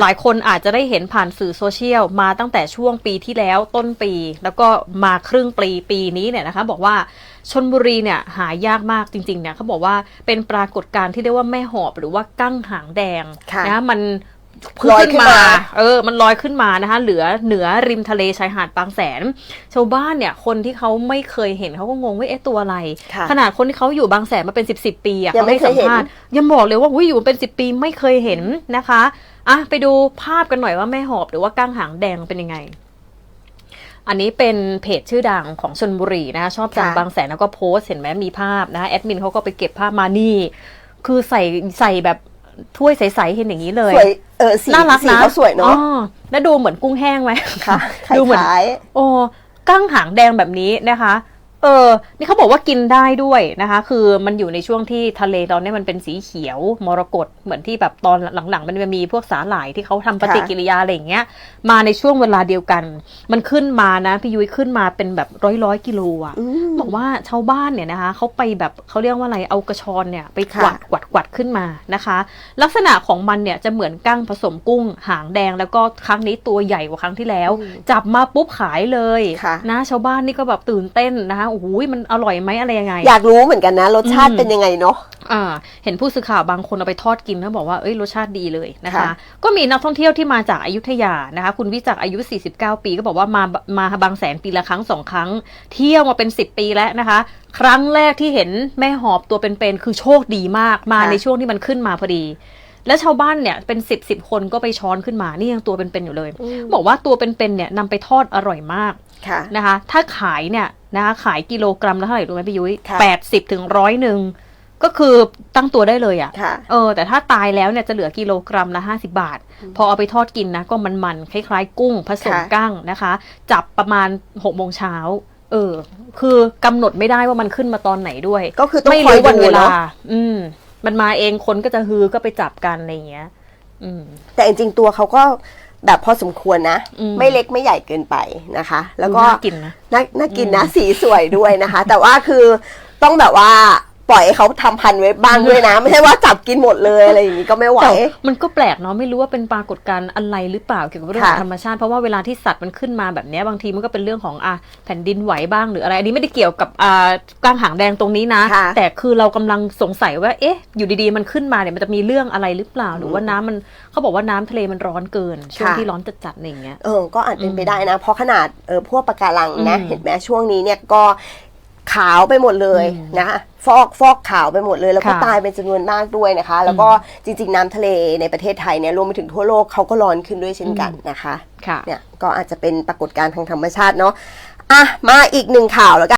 หลายคนอาจจะได้เห็นผ่านสื่อโซเชียลมาตั้งแต่ช่วงปีที่แล้วต้นปี แล้วก็มาครึ่งปีปีนี้เนี่ยนะคะ บอกว่าชนบุรีเนี่ยหายากมากจริงๆเนี่ยเขาบอกว่าเป็นปรากฏการณ์ที่เรียกว่าแม่หอบหรือว่ากั้งหางแดงค่ะนะมันลอยขึ้นมา เออ มันลอยขึ้นมานะคะ เหลือเหนือริมทะเลชายหาดบางแสน ชาวบ้านเนี่ย คนที่เขาไม่เคยเห็นเขาก็งงว่าเอ๊ะตัวอะไรค่ะขนาดคนที่เขาอยู่บางแสนมาเป็นสิบสิบปีอะยังไม่ขาให้สัเคยเห็นภาษณ์ยังบอกเลยว่าอุ้ยอยู่เป็นสิบปีไม่เคยเห็นนะคะ อะไปดูภาพกันหน่อยว่าแม่หอบหรือว่าก้างหางแดงเป็นยังไง อันนี้เป็นเพจชื่อดังของชนบุรีนะคะชอบจังค่ะบางแสนแล้วก็โพสต์เห็นไหมมีภาพนะคะแอดมินเขาก็ไปเก็บภาพมานี่ คือใส่ใส่แบบถ้วยใสๆเห็นอย่างนี้เลยสวยเออสีน่ารักสีนะเขาสวยเนาะอ๋อแล้วดูเหมือนกุ้งแห้งไหมค่ะดูเหมือนคล้ายโอ้กั้งหางแดงแบบนี้นะคะ เออ นี่เขาบอกว่ากินได้ด้วยนะคะ คือมันอยู่ในช่วงที่ทะเลตอนนี้มันเป็นสีเขียวมรกตเหมือนที่แบบตอนหลังๆ มันมีพวกสาหร่ายที่เขาทำปฏิกิริยาอะไรอย่างเงี้ย มาในช่วงเวลาเดียวกัน มันขึ้นมานะพี่ยุ้ยขึ้นมาเป็นแบบร้อยร้อยกิโลอะ บอกว่าชาวบ้านเนี่ยนะคะเขาไปแบบเขาเรียกว่าอะไรเอากระชอนเนี่ยไปกค่ะวาดกวาดกวาดขึ้นมานะคะ ลักษณะของมันเนี่ยจะเหมือนกั้งผสมกุ้ง หางแดงแล้วก็ครั้งนี้ตัวใหญ่กว่าครั้งที่แล้ว จับมาปุ๊บขายเลยค่ะนะชาวบ้านนี่ก็แบบตื่นเต้นนะคะโอ้โหมันอร่อยไหมอะไรยังไง อยากรู้เหมือนกันนะ รสชาติอืมเป็นยังไงเนาะอ่า เห็นผู้สื่อข่าวบางคนเอาไปทอดกินแล้วบอกว่าเอ้ยรสชาติดีเลยนะคะค่ะก็มีนักท่องเที่ยวที่มาจากอายุทยานะคะ คุณวิจักรอายุ 49 ปีก็บอกว่ามามาบางแสนปีละครั้งสองครั้ง เที่ยวมาเป็น 10 ปีแล้วนะคะ ครั้งแรกที่เห็นแม่หอบตัวเป็นๆคือโชคดีมากมาค่ะในช่วงที่มันขึ้นมาพอดีแล้วชาวบ้านเนี่ยเป็น10บสคนก็ไปช้อนขึ้นมา นี่ยังตัวเป็นๆอยู่เลย บอกว่าตัวเป็นๆเนี่ยนำไปทอดอร่อยมากค่ะนะคะ ถ้าขายเนี่ยนะคะขายกิโลกรัมละเท่าไหร่รู้ไหมพี่ยุ้ยค่ะแปดสิบถึงร้อยหนึ่ง ก็คือตั้งตัวได้เลยอะ่ะค่ะ เออ แต่ถ้าตายแล้วเนี่ยจะเหลือกิโลกรัมละห้าสิบาท พอเอาไปทอดกินนะ ก็มันๆคล้ายๆ กุ้งผสมค่ะกั้งนะคะ จับประมาณหกโมงเช้าเออ คือกำหนดไม่ได้ว่ามันขึ้นมาตอนไหนด้วย ก็คือต้องไม่คอยรู้วันดูเวลาเนาะอืม มันมาเองคนก็จะฮือก็ไปจับกันอะไรอย่างเงี้ย อืม แต่จริงๆตัวเขาก็แบบพอสมควรนะอืมไม่เล็กไม่ใหญ่เกินไปนะคะ แล้วก็ดูน่ากินนะน่าน่ากินนะสีสวยด้วยนะคะ แต่ว่าคือต้องแบบว่า ปล่อยให้เขาทำพันธุ์ไว้บ้างด้วยนะ ไม่ใช่ว่าจับกินหมดเลยอะไรอย่างนี้ก็ไม่ไหวแต่มันก็แปลกเนาะไม่รู้ว่าเป็นปรากฏการณ์อะไรหรือเปล่าเกี่ยวกับเรื่องของค่ะธรรมชาติเพราะว่าเวลาที่สัตว์มันขึ้นมาแบบเนี้ยบางทีมันก็เป็นเรื่องของอะแผ่นดินไหวบ้างหรืออะไรอันนี้ไม่ได้เกี่ยวกับอ่ากลางหางแดงตรงนี้นะค่ะแต่คือเรากำลังสงสัยว่าเอ๊ะ อยู่ดีๆมันขึ้นมาเนี่ยมันจะมีเรื่องอะไรหรือเปล่า หรือว่าน้ำมันเขาบอกว่าน้ำทะเลมันร้อนเกินช่วงค่ะที่ร้อนจัดๆอะไรอย่างเงี้ยเออก็อาจเป็นไปได้นะ เพราะขนาดเออพวกปะการังนะอืมเห็นไหมช่วงนี้เนี่ยก็ ขาวไปหมดเลยอืมนะฟอกฟอกขาวไปหมดเลย แล้วก็ค่ะตายเป็นจำนวนมากด้วยนะคะ แล้วก็จริง ๆ น้ำทะเลในประเทศไทยเนี่ยรวมไปถึงทั่วโลกเขาก็ร้อนขึ้นด้วยเช่นกันนะคะค่ะเนี่ยก็อาจจะเป็นปรากฏการณ์ทางธรรมชาติเนาะอะมาอีกหนึ่งข่าวแล้วกัน